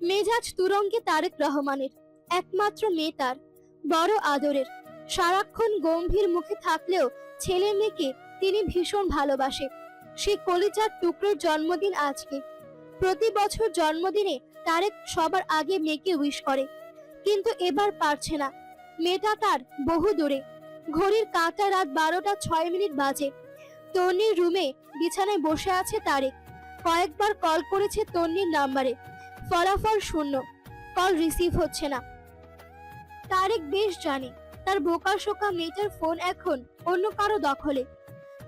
মেজাজ তুরঙ্গে তারেক রহমানের, একমাত্র মেয়ে তার, বড় আদরের। সারাক্ষণ গম্ভীর মুখে থাকলেও ছেলে মেয়েকে তিনি ভীষণ ভালোবাসে সে কলিজার টুকরোর জন্মদিন আজকে। প্রতি বছর জন্মদিনে তারেক সবার আগে মেয়েকে উইশ করে। কিন্তু এবার পারছে না। মেয়েটা তার বহু দূরে। ঘড়ির কাঁটা রাত বারোটা ছয় মিনিট বাজে। তনির রুমে বিছানায় বসে আছে তারেক। কয়েকবার কল করেছে তন্নির নাম্বারে ফলাফল শূন্য। কল রিসিভ হচ্ছে না। তারেক বেশ জানে তার বোকা শোকা মেয়েটার ফোন এখন অন্য কারও দখলে।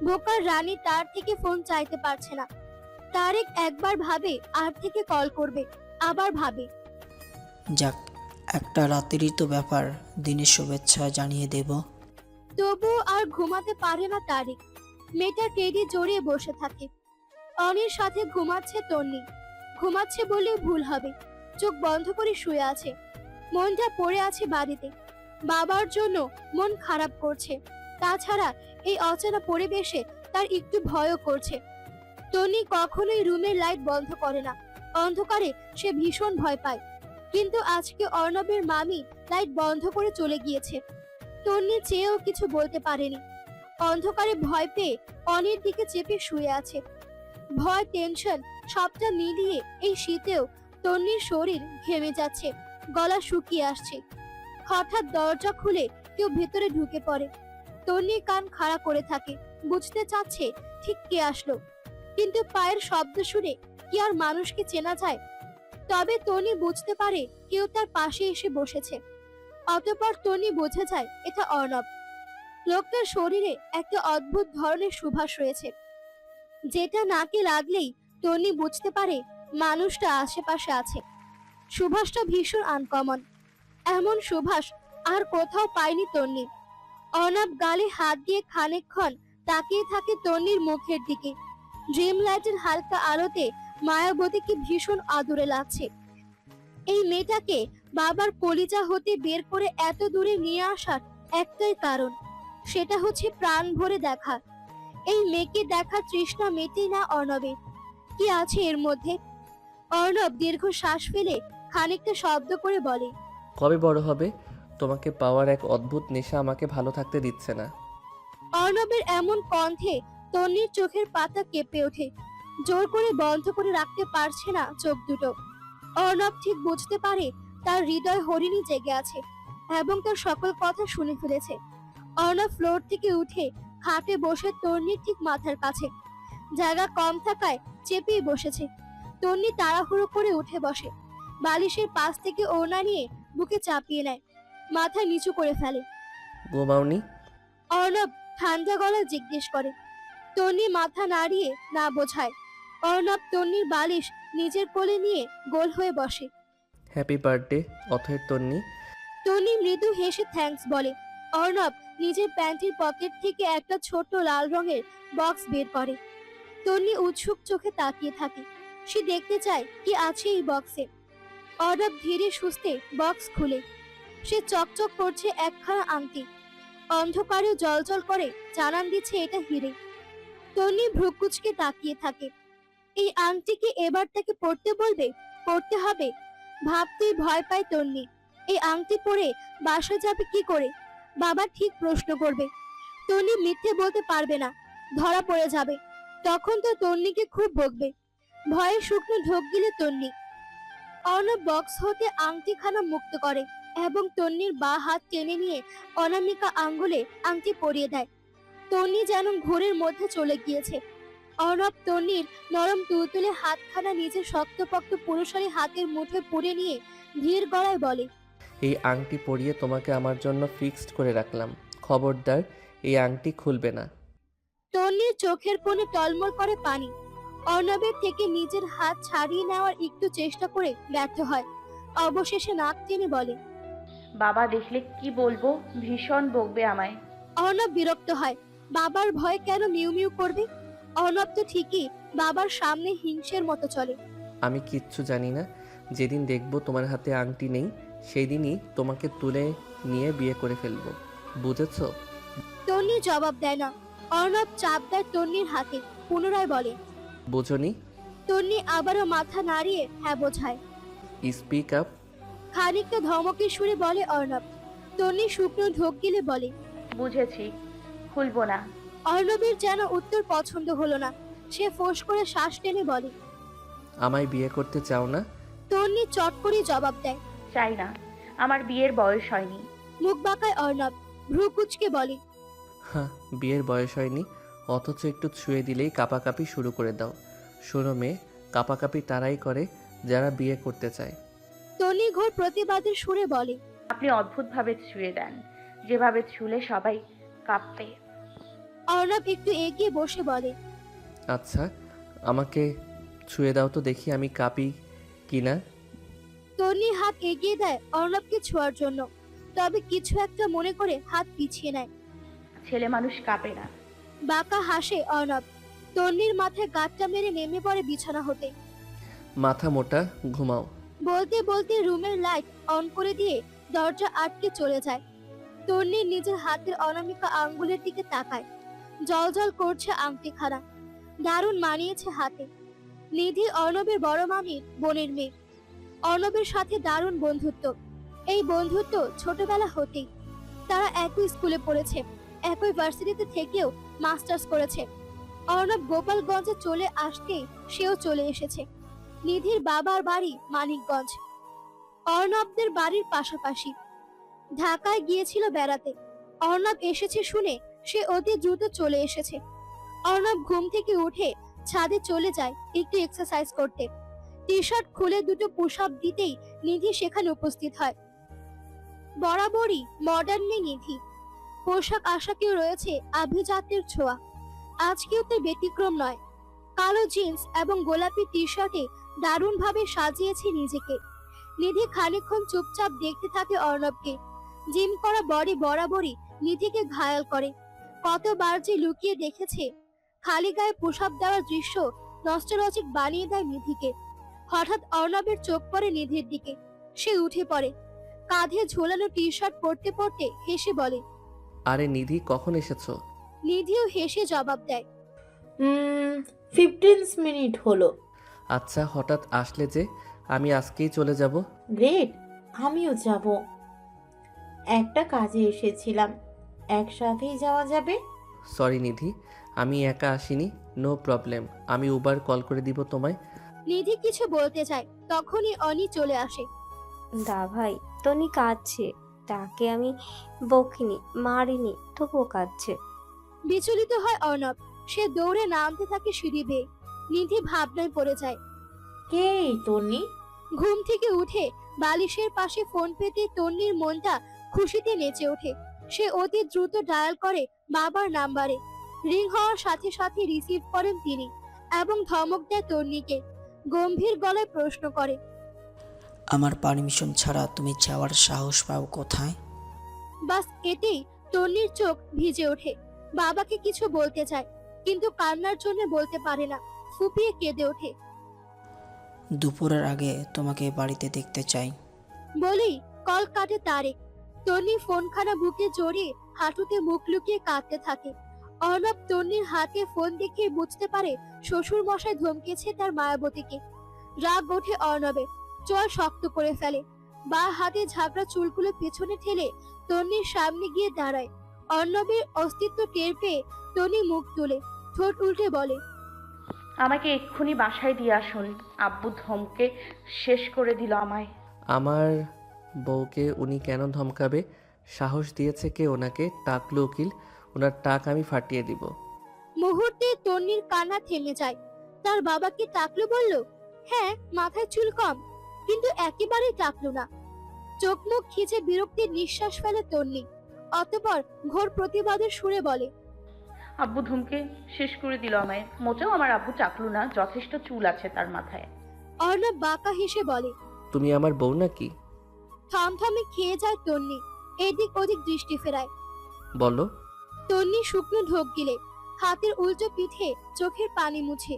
বোকার রানী তার থেকে ফোন চাইতে পারছে না। তারেক একবার ভাবে আর থেকে কল করবে আবার ভাবে। যাক একটা রাতেরই তো ব্যাপার। দিনের শুভেচ্ছা জানিয়ে দেব। তবুও আর ঘুমাতে পারে না তারেক। মেয়েটা টেডি জড়িয়ে বসে থাকে। অনির সাথে ঘুমাচ্ছে তন্নি। ঘুমাচ্ছে বলে ভুল হবে। চোখ বন্ধ করে শুয়ে আছে। মনটা পড়ে আছে বাড়িতে। বাবার জন্য মন খারাপ করছে। তাছাড়া এই অচেনা পরিবেশে তার একটু ভয়ও করছে। তন্নি কখনোই রুমের লাইট বন্ধ করে না। অন্ধকারে সে ভীষণ ভয় পায়। কিন্তু আজকে অর্ণবের মামি লাইট বন্ধ করে চলে গিয়েছে। তন্নি চেয়েও কিছু বলতে পারেনি। অন্ধকারে ভয় পেয়ে অনির দিকে চেপে শুয়ে আছে। ভয় টেনশন সবটা মিলিয়ে এই শীতেও তন্নির শরীর ঘেমে যাচ্ছে, গলা শুকিয়ে আসছে। হঠাৎ দরজা খুলে কেউ ভেতরে ঢুকে পড়ে। তন্নি কান খাড়া করে থাকে, বুঝতে চাচ্ছে ঠিক কে আসলো। কিন্তু পায়ের শব্দ শুনে কি আর মানুষকে চেনা যায়? তবে তনি বুঝতে পারে কেউ তার পাশে এসে বসেছে। অতপর তনি বুঝে যায় এটা অর্ণব। লোকটার শরীরে একটা অদ্ভুত ধরনের সুভাষ রয়েছে। যেটা নাকে লাগলেই তনি বুঝতে পারে মানুষটা আশেপাশে আছে। সুভাষটা ভীষণ আনকমন এমন সুভাষ আর কোথাও পায়নি তন্নি অনাব গালে হাত দিয়ে খানিকক্ষণ তাকিয়ে থাকে তন্নির মুখের দিকে। ড্রিম লাইটের হালকা আলোতে মায়াবতীকে ভীষণ আদরে লাগছে। এই মেয়েটাকে বাবার কলিজা হতে বের করে এত দূরে নিয়ে আসার একটাই কারণ, সেটা হচ্ছে প্রাণ ভরে দেখা। এই মেয়েকে দেখা তৃষ্ণা মেটেই না অর্ণবের? কি আছে এর মধ্যে? অর্ণব দীর্ঘ শ্বাস ফেলে খানিকটা শব্দ করে বলে কবে বড় হবে? তোমাকে পাওয়ার এক অদ্ভুত নেশা আমাকে ভালো থাকতে দিচ্ছে না। অর্ণবের এমন কণ্ঠে তন্নির চোখের পাতা কেঁপে ওঠে জোর করে বন্ধ করে রাখতে পারছে না চোখ দুটো। অর্ণব ঠিক বুঝতে পারে তার হৃদয় হরিণী জেগে আছে এবং তার সকল কথা শুনে ফেলেছে। অর্ণব ফ্লোর থেকে উঠে খাটে বসে তন্নির ঠিক মাথার কাছে। জায়গা কম থাকায় চেপেই বসেছে। তন্নি তাড়াহুড়ো করে উঠে বসে। বালিশের পাশ থেকে ওড়না নিয়ে বুকে চাপিয়ে নেয়। মাথা নিচু করে ফেলে। ঘুমাওনি অর্ণব ঠান্ডা গলায় জিজ্ঞেস করে। তন্নি মাথা নাড়িয়ে না বোঝায়। অর্ণব তন্নির বালিশ নিজের কোলে নিয়ে গোল হয়ে বসে। হ্যাপি বার্থডে অথয়ের তন্নি। তন্নি মৃদু হেসে থ্যাঙ্কস বলে। অর্ণব নিজের প্যান্টের পকেট থেকে একটা ছোট লাল রঙের বক্স বের করে। তন্নি উৎসুক চোখে তাকিয়ে থাকে। সে দেখতে চায় কি আছে এই বক্সে। অর্ণব ধীরে সুস্থে বক্স খুলে। সে চকচক করছে একখানা আংটি। অন্ধকারে জলজল করে, জানান দিচ্ছে এটা হিরে। তন্নি ভ্রুকুচকে তাকিয়ে থাকে। এই আংটি কি এবার তাকে পড়তে বলবে? পড়তে হবে? ভাবতেই ভয় পায় তন্নি। এই আংটি পরে বাসা যাবে কি করে? বাবা ঠিক প্রশ্ন করবে। তন্নি মিথ্যে বলতে পারবে না, ধরা পড়ে যাবে। তখন তো তন্নিকে খুব বকবে। ভয়ে শুকনো ঢোক গিলে তন্নি। অর্ণব বক্স হতে আংটিখানা মুক্ত করে এবং তন্নির বা হাত টেনে নিয়ে অনামিকা আঙ্গুলে আংটি পরিয়ে দেয়। তন্নি যেন ঘোরের মধ্যে চলে গিয়েছে। অর্ণব তন্নির নরম তুলতুলে হাতখানা নিজের শক্তপোক্ত পুরুষালী হাতের মুঠোয় পুড়ে নিয়ে ধীর গলায় বলে এই আংটি পরিয়ে তোমাকে আমার জন্য ফিক্সড করে রাখলাম। খবরদার এই আংটি খুলবে না। তন্নির চোখের কোণে টলমল করে পানি। অর্ণবের থেকে নিজের হাত ছাড়িয়ে নেওয়ার একটু চেষ্টা করে ব্যর্থ হয়। অবশেষে নাক টেনে বলে বাবা দেখলে কি বলব? ভীষণ বকবে আমায়। অর্ণব বিরক্ত হয়। বাবার ভয় কেন মিউ মিউ করবে? অর্ণব তো ঠিকই বাবার সামনে হিংসের মতো চলে। আমি কিচ্ছু জানি না। যেদিন দেখব তোমার হাতে আংটি নেই সেই দিনই তোমাকে তুলে নিয়ে বিয়ে করে ফেলব। বুঝেছ? তন্নি জবাব দেয় না। অর্ণব চাপ দেয় তন্নির হাতে পুনরায় বলে বুঝনি? তন্নি আবারও মাথা নাড়িয়ে হ্যাঁ বোঝায়। Speak up. খানিকটা ধমকের সুরে বলে অর্ণব। তন্নি শুকনো ঢোক গিলে বলে বুঝেছি খুলবো না। অর্ণবের যেন উত্তর পছন্দ হলো না। সে ফোঁস করে শ্বাস টেনে বলে আমায় বিয়ে করতে চাও না? তন্নি চট করে জবাব দেয় চাই না। আমার বিয়ের বয়স হয়নি। মুখ বাঁকায় অর্ণব ভ্রু কুচকে বলে হ্যাঁ বিয়ের বয়স হয়নি। অথচ একটু ছুঁয়ে দিলেই কাপাকাপি শুরু করে দাও। শোনো মেয়ে কাপাকাপি তারাই করে যারা বিয়ে করতে চায়। তন্নি ঘোর প্রতিবাদের সুরে বলে আপনি অদ্ভুতভাবে ছুঁয়ে দেন। যেভাবে ছুলে সবাই কাঁপবে অর্ণব একটু এগিয়ে বসে বলে আচ্ছা আমাকে ছুঁয়ে দাও তো দেখি আমি কাঁপি কিনা। তন্নি হাত এগিয়ে দেয় অর্ণবকে ছোঁয়ার জন্য। তবে কিছু একটা মনে করে হাত পিছিয়ে নেয়। ছেলে মানুষ কাঁপে না। বাঁকা হাসে অর্ণব। তন্নির মাথায় গাঁটটা মেরে নেমে পড়ে বিছানা হতে। মাথা মোটা ঘুমাও। বলতে বলতে রুমের লাইট অন করে দিয়ে দরজা আটকে চলে যায়। তন্নি নিজের হাতের অনামিকা আঙ্গুলের দিকে তাকায়। জল জল করছে আংটিখানা। দারুণ মানিয়েছে হাতে। নিধি অর্ণবের বড় মামির বোনের মেয়ে। অর্ণবের সাথে দারুণ বন্ধুত্ব। এই বন্ধুত্ব ছোটবেলা হতেই। তারা একই স্কুলে পড়েছে, একই ভার্সিটিতে থেকেও মাস্টার্স করেছে। অর্ণব গোপালগঞ্জে চলে আসতে সেও চলে এসেছে। নিধির বাবার বাড়ি মানিকগঞ্জ। অর্ণবদের বাড়ির পাশাপাশি। ঢাকায় গিয়েছিল বেড়াতে। অর্ণব এসেছে শুনে সে অতি দ্রুত চলে এসেছে। অর্ণব ঘুম থেকে উঠে ছাদে চলে যায় একটু এক্সারসাইজ করতে। টি শার্ট খুলে দুটো পুশ দিতেই নিধি সেখানে উপস্থিত হয়। বরাবরই মডার্ন নিধি। পোশাক আশাকেও রয়েছে আভিজাত্যের ছোঁয়া। আজকেও তার ব্যতিক্রম নয়। কালো জিন্স এবং গোলাপি টি শার্টে দারুণভাবে সাজিয়েছে নিজেকে। নিধি খানিকক্ষণ চুপচাপ দেখতে থাকে অর্ণবকে। জিম করা বডি বরাবরই নিধিকে ঘায়াল করে। কতবার যে লুকিয়ে দেখেছে, খালি গায়ে পোশাক দেওয়ার দৃশ্য নস্টলজিক বানিয়ে দেয় নিধিকে। হঠাৎ অর্ণবের চোখ পড়ে নিধির দিকে। সে উঠে পড়ে। কাঁধে ঝোলানো টি শার্ট পরতে পরতে হেসে বলে আরে নিধি কখন এসেছ? নিধিও হেসে জবাব দেয় ফিফটিন মিনিট হলো। আচ্ছা হঠাৎ আসলে যে আমি আজকেই চলে যাব। গ্রেট আমিও যাব। একটা কাজে এসেছিলাম। একসাথেই যাওয়া যাবে? সরি নিধি আমি একা আসিনি নো প্রবলেম আমি উবার কল করে দিব তোমায়। নিধি কিছু বলতে চায় তখনই অনি চলে আসে। দা ভাই টনি কাঁদছে। তাকে আমি বকিনি মারিনি তবুও কাঁদছে। বিচলিত হয় অর্ণব। সে দৌড়ে নামতে থাকে সিঁড়ি বেয়ে। নিধি ভাবনায় পড়ে যায়। কে এই তন্নি ঘুম থেকে উঠে বালিশের পাশে ফোন পেতে তন্নির মনটা খুশিতে নেচে ওঠে। সে অতি দ্রুত ডায়াল করে বাবার নাম্বারে। রিং হওয়ার সাথে সাথে রিসিভ করেন তিনি এবং ধমক দেয় তন্নিকে গম্ভীর গলায় প্রশ্ন করে আমার পারমিশন ছাড়া তুমি যাওয়ার সাহস পাও কোথায়? বাস এতেই তন্নির চোখ ভিজে ওঠে। বাবাকে কিছু বলতে চায় কিন্তু কান্নার জন্য বলতে পারে না। ফুপিয়ে কেঁদে ওঠে। দুপুরের আগে তোমাকে বাড়িতে দেখতে চাই। বলেই কল কাটে তারেক তন্নি ফোনখানা বুকে জড়িয়ে হাঁটুতে মুখ লুকিয়ে কাঁদতে থাকে। অর্ণব তন্নির হাতে ফোন দেখে বুঝতে পারে শ্বশুর মশাই ধমকেছে তার মায়াবতীকে। রাগ ওঠে অর্ণবে চোয়াল শক্ত করে ফেলে। বা হাতে ঝাপড়া চুলগুলো পেছনে ঠেলে তন্নির সামনে গিয়ে দাঁড়ায়। অর্ণবের অস্তিত্ব টের পেয়ে তন্নি মুখ তুলে ঠোঁট উল্টে বলে আমাকে এক্ষুনি বাসায় দিয়ে আসুন। আব্বু ধমকে শেষ করে দিল আমায়। আমার বউকে উনি কেন ধমকাবে? সাহস দিয়েছে কে ওনাকে? টাকলু উকিল। ওনার টাক আমি ফাটিয়ে দিব। মুহূর্তে তন্নির কান্না থেমে যায়। তার বাবাকে টাকলু বলল হ্যাঁ মাথায় চুল কম কিন্তু একেবারেই টাকলু না। চোখ মুখ খিচে বিরক্তির নিঃশ্বাস ফেলে তন্নি। অতপর ঘোর প্রতিবাদের সুরে বলে আব্বু ধুমকে শেষ করে দিল আমায়। মোটেও আমার আব্বু চাকলু না যথেষ্ট চুল আছে তার মাথায়। অর্ণব বাঁকা হেসে বলে তুমি আমার বউ নাকি? থমথমে খেয়ে যায় তন্নি এদিক ওদিক দৃষ্টি ফেরায়। বলো। তন্নি শুকনো ঢোক গিলে হাতের উল্টো পিঠে চোখের পানি মুছে।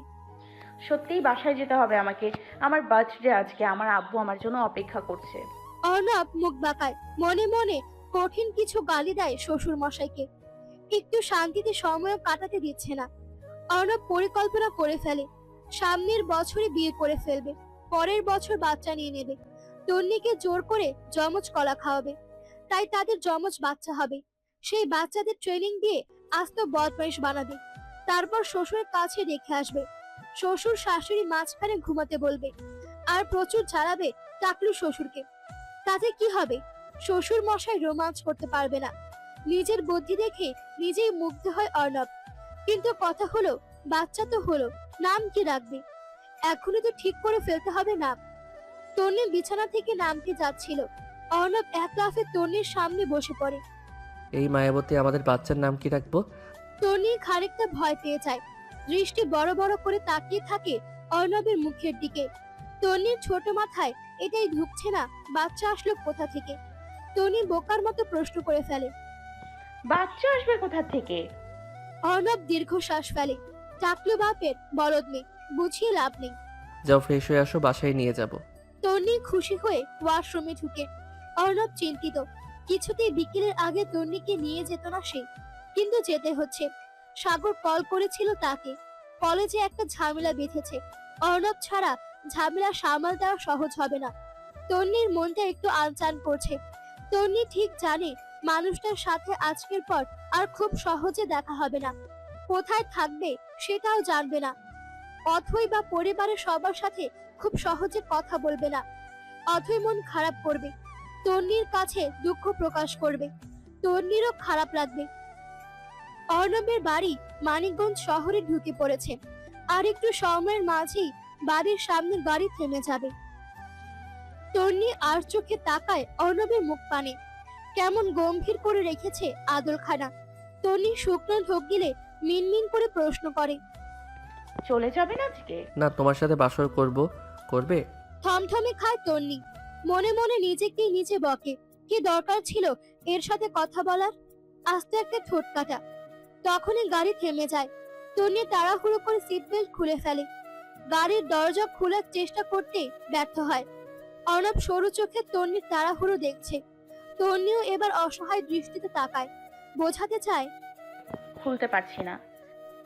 সত্যিই বাসায় যেতে হবে আমাকে। আমার বার্থডে আজকে আমার আব্বু আমার জন্য অপেক্ষা করছে। অর্ণব মুখ বাঁকায় মনে মনে কঠিন কিছু গালি দেয় শ্বশুর মশাইকে একটু শান্তিতে সময়ও কাটাতে দিচ্ছে না। অর্ণব পরিকল্পনা করে ফেলে সামনের বছরে বিয়ে করে ফেলবে পরের বছর বাচ্চা নিয়ে নেবে। তন্নিকে জোর করে যমজ কলা খাওয়াবে তাই তাদের যমজ বাচ্চা হবে। সেই বাচ্চাদের ট্রেনিং দিয়ে আস্ত বদমাইশ বানাবে। তারপর শ্বশুরের কাছে রেখে আসবে। শ্বশুর শাশুড়ি মাঝখানে ঘুমাতে বলবে আর প্রচুর জ্বালাবে টাকলু শ্বশুরকে। তাতে কি হবে? শ্বশুর মশাই রোমাঞ্চ করতে পারবে না। নিজের বুদ্ধি দেখে নিজেই মুগ্ধ হয় অর্ণব। কিন্তু কথা হলো, বাচ্চা তো হলো, নাম কি রাখবে? এখনই তো ঠিক করে ফেলতে হবে নাম। তন্নি বিছানা থেকে নামতে যাচ্ছিল। অর্ণব এক লাফে তন্নির সামনে বসে পড়ে। এই মায়াবতী আমাদের বাচ্চার নাম কি রাখব? তন্নি খানিকটা ভয় পেয়ে যায়। দৃষ্টি বড় বড় করে তাকিয়ে থাকে অর্ণবের মুখের দিকে। তন্নির ছোট মাথায় এটাই ঢুকছে না বাচ্চা আসলো কোথা থেকে? তনি বোকার মতো প্রশ্ন করে ফেলে। বাচ্চা আসবে কোথা থেকে? অর্ণব দীর্ঘশ্বাস ফেলে। টাকলু বাপের বলদ নেই বুঝিয়ে লাভ নেই। যাও ফ্রেশ হয়ে আসো বাসায় নিয়ে যাব। তন্নি খুশি হয়ে ওয়াশরুমে ঢুকে। অর্ণব চিন্তিত কিছুতেই বিকেলের আগে তন্নিকে নিয়ে যেত না সে, কিন্তু যেতে হচ্ছে। সাগর কল করেছিল তাকে। কলেজে একটা ঝামেলা বেঁধেছে। অর্ণব ছাড়া ঝামেলা সামাল দেওয়া সহজ হবে না। তন্নির মনটা একটু আনচান করছে। তন্নি ঠিক জানে মানুষটার সাথে আজকের পর আর খুব সহজে দেখা হবে না। কোথায় থাকবে সেটাও জানবে না। অথই বা পরিবারের সবার সাথে খুব সহজে কথা বলবে না। অথই মন খারাপ করবে। তন্নির কাছে দুঃখ প্রকাশ করবে। তন্নিরও খারাপ লাগবে। অর্ণবের বাড়ি মানিকগঞ্জ শহরে ঢুকে পড়েছে। আর একটু সময়ের মাঝেই বাড়ির সামনে গাড়ি থেমে যাবে। তন্নি আর চোখে তাকায় অর্ণবের মুখ পানে। কেমন গম্ভীর করে রেখেছে আদলখানা। তন্নি শুকনো ঢোক গিলে মিনমিন করে প্রশ্ন করে। চলে যাবেন আজকে? না তোমার সাথে বাসর করব। করবে? থমথমে খায় তন্নি মনে মনে নিজেকেই নিজে বকে। কি দরকার ছিল এর সাথে কথা বলার? আস্তে একটা ঠোঁট কাটা। তখনই গাড়ি থেমে যায়। তন্নি তাড়াহুড়ো করে সিট বেল্ট খুলে ফেলে। গাড়ির দরজা খোলার চেষ্টা করতে ব্যর্থ হয়। অর্ণব সরু চোখে তন্নির তাড়াহুড়ো দেখছে। তন্নিও এবার অসহায় দৃষ্টিতে তাকায়। বোঝাতে চায় খুলতে পারছি না।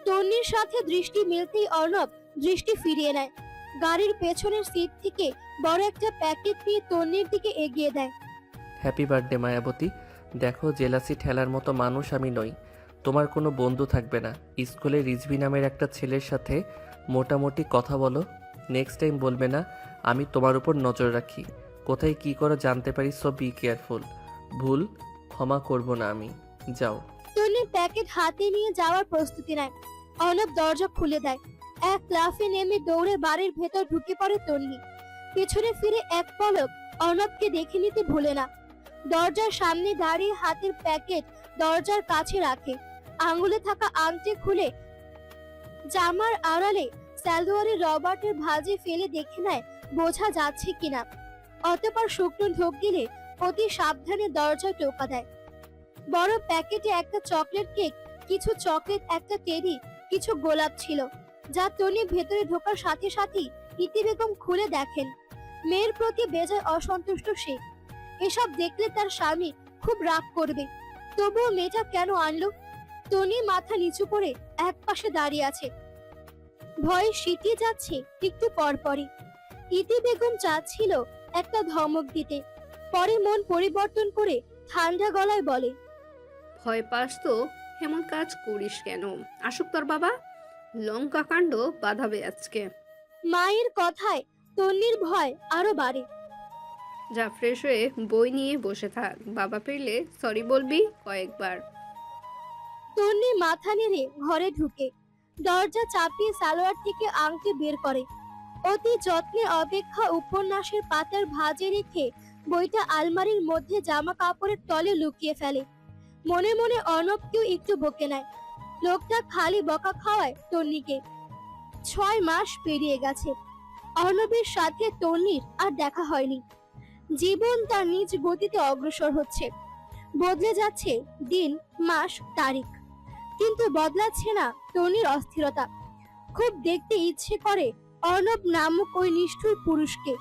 তন্নির সাথে দৃষ্টি মিলতেই অর্ণব দৃষ্টি ফিরিয়ে নেয়। গাড়ির পেছনের সিট থেকে বড় একটা প্যাকেট নিয়ে তন্নির দিকে এগিয়ে দেয়। হ্যাপি বার্থডে মায়াবতী। দেখো জেলাসি ঠেলার মতো মানুষ আমি নই। তোমার কোনো বন্ধু থাকবে না। স্কুলে রিজভি নামের একটা ছেলের সাথে মোটামুটি কথা বলো। নেক্সট টাইম বলবে না আমি তোমার উপর নজর রাখি। কোথায় কি করো জানতে পারি সো বি কেয়ারফুল ভুল ক্ষমা করব না আমি। যাও। তন্নি প্যাকেট হাতে নিয়ে যাওয়ার প্রস্তুতি নেয়। অর্ণব দরজা খুলে দেয়। এক লাফে নেমে দৌড়ে বাড়ির ভেতর ঢুকে পড়ে তন্নি। পেছনে ফিরে এক পলক অর্ণবকে দেখে নিতে ভুলে না। দরজার সামনে দাঁড়িয়ে হাতের প্যাকেট দরজার কাছে রাখে। আঙ্গুলে থাকা আংটি খুলে জামার আড়ালে স্যালোয়ারের রবার্টের ভাজে ফেলে দেখে নেয় বোঝা যাচ্ছে কিনা। অতপর শুকনো ঢোক গিলে অতি সাবধানে দরজা টোকা দেয়। বড় প্যাকেটে একটা চকলেট কেক, কিছু চকলেট, একটা টেরি কিছু গোলাপ ছিল। যা টনি ভেতরে ঢোকার সাথে সাথেই ইতি বেগম খুলে দেখেন। মেয়ের প্রতি বেজায় অসন্তুষ্ট সে। এসব দেখলে তার স্বামী খুব রাগ করবে। তবুও মেয়েটা কেন আনলো? টনি মাথা নিচু করে এক পাশে দাঁড়িয়ে আছে। ভয়ে সিটিয়ে যাচ্ছে একটু পরপরই। ইতি বেগম চাচ্ছিল একটা ধমক দিতে। পরে মন পরিবর্তন করে ঠান্ডা গলায় বলে, ভয় পাস তো, এমন কাজ করিস কেন? আসুক তোর বাবা। লঙ্কা কাণ্ড বাঁধাবে আজকে। মায়ের কথায় তন্নির ভয় আরও বাড়ে। যা ফ্রেশ হয়ে বই নিয়ে বসে থাক। বাবা পেলে সরি বলবি কয়েকবার। তন্নি মাথা নেড়ে ঘরে ঢুকে। দরজা চাপিয়ে সালোয়ার থেকে আংটি বের করে। অতি যত্নে অপেক্ষা উপন্যাসের পাতার ভাঁজে রেখে বইটা আলমারির মধ্যে জামা কাপড়ের তলে লুকিয়ে ফেলে। মনে মনে অর্ণবকেও একটু বকে নেয়। লোকটা খালি বকা খাওয়ায় তন্নিকে। ছয় মাস পেরিয়ে গেছে। অর্ণবের সাথে তন্নির আর দেখা হয়নি। জীবন তার নিজ গতিতে অগ্রসর হচ্ছে। বদলে যাচ্ছে দিন, মাস, তারিখ। কিন্তু বদলাচ্ছে না তনির অস্থিরতা। খুব দেখতে ইচ্ছে করে অর্ণব নামক ওই নিষ্ঠুর পুরুষকে।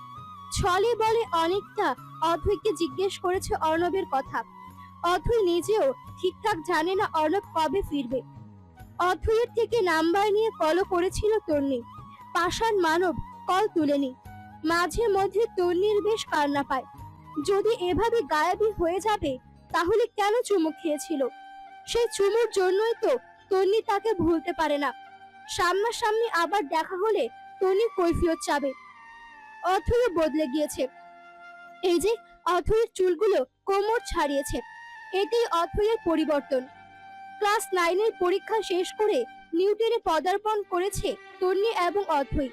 ছলে বলে অনেকটা অথৈকে জিজ্ঞেস করেছে অর্ণবের কথা। অথৈ নিজেও ঠিকঠাক জানে না অর্ণব কবে ফিরবে। অথৈয়ের থেকে নাম্বার নিয়ে কলও করেছিল তন্নি। পাষাণ মানব কল তুলেনি। মাঝে মধ্যে তন্নির বেশ কান্না পায়। যদি এভাবে গায়াবি হয়ে যাবে, তাহলে কেন চুমু খেয়েছিল? সেই চুমুর জন্যই তো তন্নি তাকে ভুলতে পারে না। সামনাসামনি আবার দেখা হলে তন্নি কৈফিয়ত চাবে। অথই বদলে গিয়েছে। এই যে অথয়ের চুলগুলো কোমর ছাড়িয়েছে এতেই অথয়ের পরিবর্তন। ক্লাস নাইনের পরীক্ষা শেষ করে নিউটনে পদার্পণ করেছে তন্নি এবং অথই।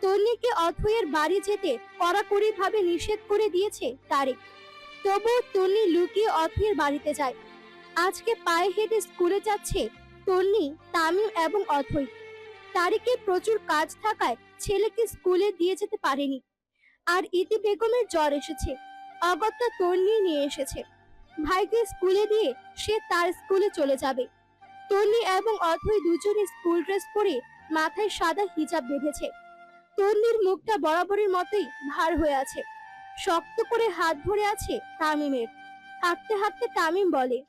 তন্নিকে অথয়ের বাড়ি যেতে কড়াকড়ি ভাবে নিষেধ করে দিয়েছে তারেক। তবুও তন্নি লুকিয়ে অথয়ের বাড়িতে যায়। আজকে পায়ে হেঁটে স্কুলে যাচ্ছে তন্নি, তামিম এবং অথই। তারিকের প্রচুর কাজ থাকায় ছেলেকে স্কুলে দিয়ে যেতে পারেনি। আর ইতি বেগমের জ্বর এসেছে। অগত্যা তন্নি নিয়ে এসেছে। ভাইকে স্কুলে দিয়ে সে তার স্কুলে চলে যাবে। তন্নি এবং অথই দুজনে স্কুল ড্রেস পরে মাথায় সাদা হিজাব বেঁধেছে। তন্নির মুখটা বরাবরের মতোই ভার হয়ে আছে। শক্ত করে হাত ধরে আছে তামিমের। হাঁটতে হাঁটতে তামিম বলে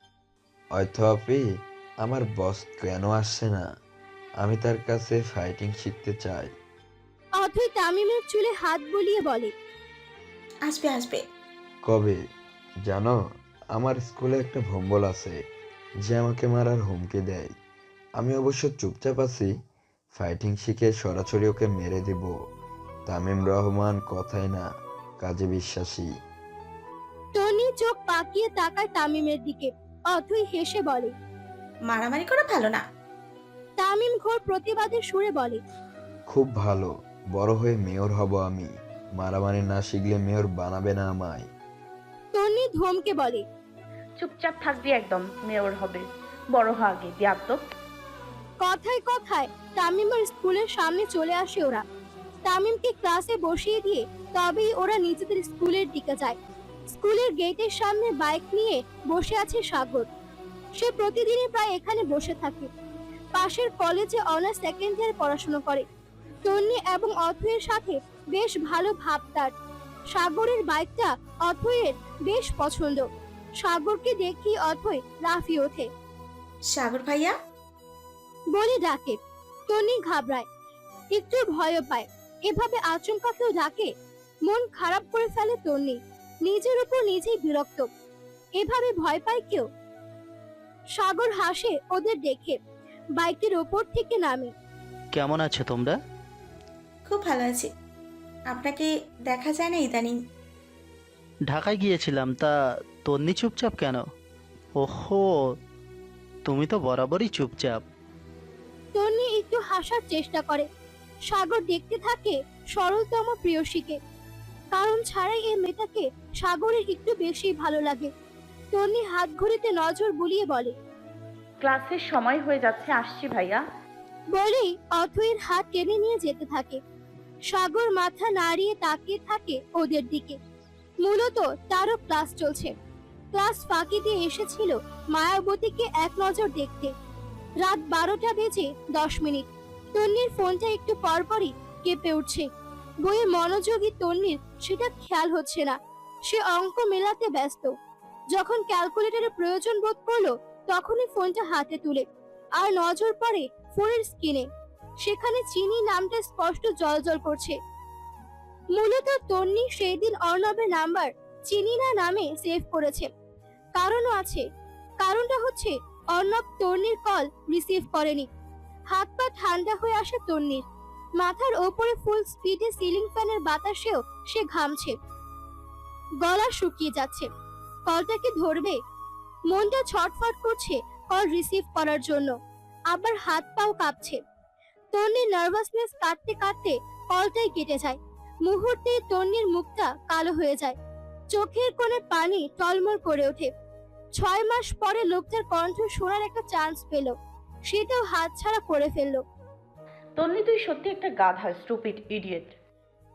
অথপি আমার বস কেন আসছে না? আমি তার কাছে ফাইটিং শিখতে চাই। অথই তামিমের চুলে হাত বুলিয়ে বলে আসবে আসবে। কবে? জানো? আমার স্কুলে একটা ভম্বল আছে যে আমাকে মারার হুমকি দেয়। আমি অবশ্য চুপচাপ আছি ফাইটিং শিখে সরাসরি ওকে মেরে দেব। তামিম রহমান কথায় না কাজে বিশ্বাসী। টনি চোখ পাকিয়ে তাকায় তামিমের দিকে অথই হেসে বলে মারামারি করা ভালো না। তামিম ঘোর প্রতিবাদের সুরে বলে খুব ভালো বড় হয়ে মেয়র হব আমি। মারামারি না শিখলে মেয়র বানাবে না আমায়। টনি ধমকে বলে চুপচাপ থাকবি একদম মেয়র হবে। বড় হ আগে বিয়াত্তক কথায় কথায় তামিমের স্কুলের সামনে চলে আসে ওরা। তামিমকে ক্লাসে বসিয়ে দিয়ে তবেই ওরা নিজেদের স্কুলের দিকে যায়। স্কুলের গেটের সামনে বাইক নিয়ে বসে আছে সাগর। সে প্রতিদিনই প্রায় এখানে বসে থাকে। পাশের কলেজে অনার্স সেকেন্ড ইয়ার পড়াশোনা করে। তন্নি এবং অথয়ের সাথে বেশ ভালো ভাব তার সাগরের বাইকটা অথয়ের বেশ পছন্দ। সাগরকে দেখি অথয় লাফিয়ে ওঠে। সাগর ভাইয়া? বলে ডাকে। টনি ঘাবড়ায়। একটু ভয় পায়। এভাবে আচমকা কেউ ডাকে? মন খারাপ করে ফেলে তন্নি নিজের উপর নিজেই বিরক্ত। এভাবে ভয় পায় কেউ? সাগর হাসে ওদের দেখে। বাইকের ওপর থেকে নামে। কেমন আছো তোমরা? খুব ভালো আছি। আপনাকে দেখা যায় না ইদানিং? ঢাকায় গিয়েছিলাম তা তন্নি চুপচাপ কেন? ওহো তুমি তো বরাবরই চুপচাপ। তন্নি একটু হাসার চেষ্টা করে। সাগর দেখতে থাকে সরলতম প্রিয়সীকে। কারণ ছাড়াই এই মেয়েটাকে সাগরের একটু বেশি ভালো লাগে। তন্নি হাত ঘড়িতে নজর বুলিয়ে বলে ক্লাসের সময় হয়ে যাচ্ছে আসছি ভাইয়া। বলেই অথয়ের হাত টেনে নিয়ে যেতে থাকে। সাগর মাথা নাড়িয়ে তাকিয়ে থাকে ওদের দিকে। মূলত তারও ক্লাস চলছে। ক্লাস ফাঁকি দিয়ে এসেছিল মায়াবতীকে এক নজর দেখতে। রাত বারোটা বেজে দশ মিনিট। তন্নির ফোনটা একটু পরপরই কেঁপে উঠছে। বইয়ে মনোযোগী তন্নির সেটা খেয়াল হচ্ছে না। সে অঙ্ক মেলাতে ব্যস্ত। যখন ক্যালকুলেটরের প্রয়োজন বোধ করল, তখনই ফোনটা হাতে তুলে। আর নজর পড়ে ফোনের স্ক্রিনে। সেখানে চিনি নামটা স্পষ্ট জলজল করছে। মূলত তন্নি সেই দিন অর্ণবের নাম্বার চিনি না নামে সেভ করেছে। কারণও আছে। কারণটা হচ্ছে অর্ণব তন্নির কল রিসিভ করেনি। হাত পা ঠান্ডা হয়ে আসে তন্নির। মাথার ওপরে ফুল স্পিডে সিলিং ফ্যানের বাতাসেও সে ঘামছে। গলা শুকিয়ে যাচ্ছে। কলটা কি ধরবে। মনটা ছটফট করছে কল রিসিভ করার জন্য। আবার হাত পাও কাঁপছে। তন্নির নার্ভাসনেস কাটতে কাটতে কলটাই কেটে যায়। মুহূর্তে তন্নির মুখটা কালো হয়ে যায়। চোখের কোণে পানি টলমল করে ওঠে। ছয় মাস পরে লোকটার কণ্ঠ শোনার একটা চান্স পেল। সেটাও হাতছাড়া করে ফেলল। তন্নি তুই সত্যি একটা গাধা স্টুপিড ইডিয়েট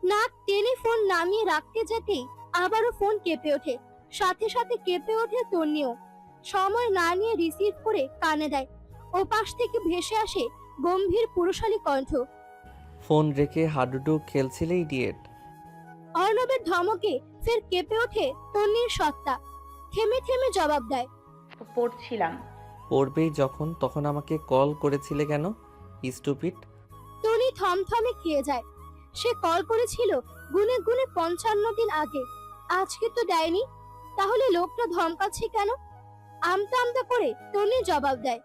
নাক টেনে ফোন নামিয়ে রাখতে যেতেই আবারও ফোন কেঁপে ওঠে। সাথে সাথে কেঁপে ওঠে তন্নিও। সময় না নিয়ে রিসিভ করে কানে দেয়। ও পাশ থেকে ভেসে আসে গম্ভীর পুরুষালী কণ্ঠ। ফোন রেখে হাডুডু খেলছিলে ইডিয়েট অর্ণবের ধমকে ফের কেঁপে ওঠে তন্নির সত্তা। থেমে থেমে জবাব দেয়। পড়ছিলাম। পড়বেই যখন তখন আমাকে কল করেছিলে কেন? স্টুপিড। টনি থমথমে খেয়ে যায়। সে কল করেছিল গুনে গুনে পঞ্চান্ন দিন আগে। আজকে তো দেয়নি। তাহলে লোকটা ধমকাচ্ছে কেন? আমতা আমতা করে টনি জবাব দেয়।